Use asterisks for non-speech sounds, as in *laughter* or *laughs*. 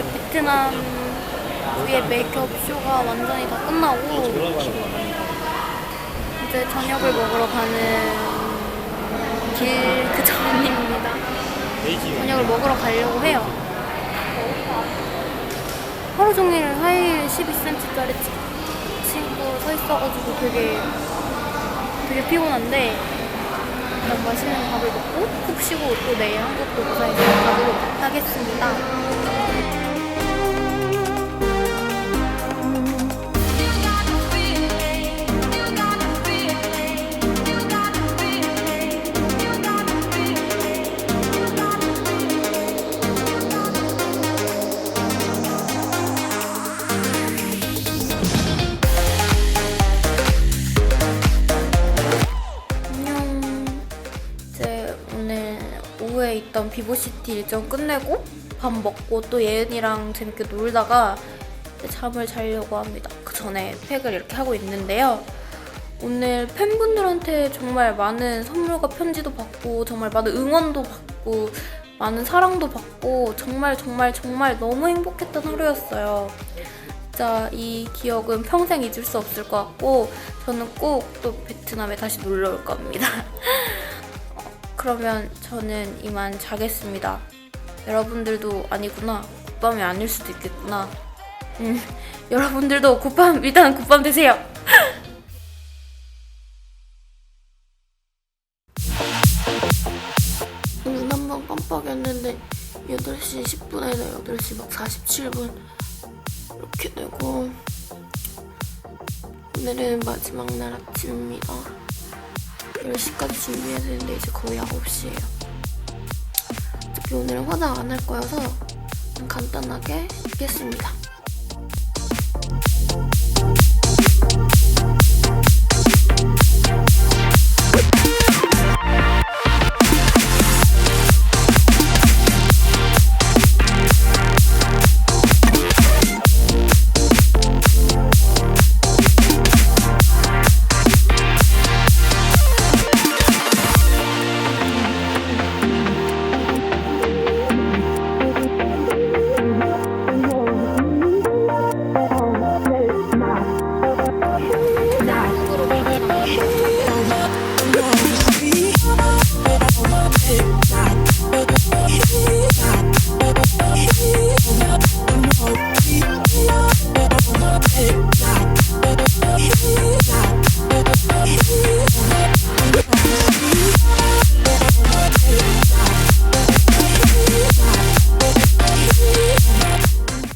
근데 베트남 위에 메이크업 쇼가 완전히 다 끝나고 이제 저녁을 먹으러 가는 길 그 전입니다. 저녁을 먹으러 가려고 해요. 하루 종일 하이힐 12cm짜리 친구 서 있어가지고 되게 되게 피곤한데 일단 맛있는 밥을 먹고 푹 쉬고 또 내일 한국도 무사히 가도록 하겠습니다. 있던 비보시티 일정 끝내고 밥 먹고 또 예은이랑 재밌게 놀다가 잠을 자려고 합니다. 그 전에 팩을 이렇게 하고 있는데요. 오늘 팬분들한테 정말 많은 선물과 편지도 받고 정말 많은 응원도 받고 많은 사랑도 받고 정말 정말 정말 너무 행복했던 하루였어요. 진짜 이 기억은 평생 잊을 수 없을 것 같고 저는 꼭 또 베트남에 다시 놀러 올 겁니다. *laughs* 어, 그러면 저는 이만 자겠습니다. 여러분들도 아니구나. 굿밤이 아닐 수도 있겠구나. 음, *laughs* 여러분들도 굿밤 일단 굿밤 되세요. 눈 *laughs* 한 번 깜빡였는데 8시 10분에서 8시 막 47분 이렇게 되고 오늘은 마지막 날 아침입니다 10시까지 준비해야 되는데 이제 거의 9시예요. 어차피 오늘은 화장 안 할 거여서 간단하게 입겠습니다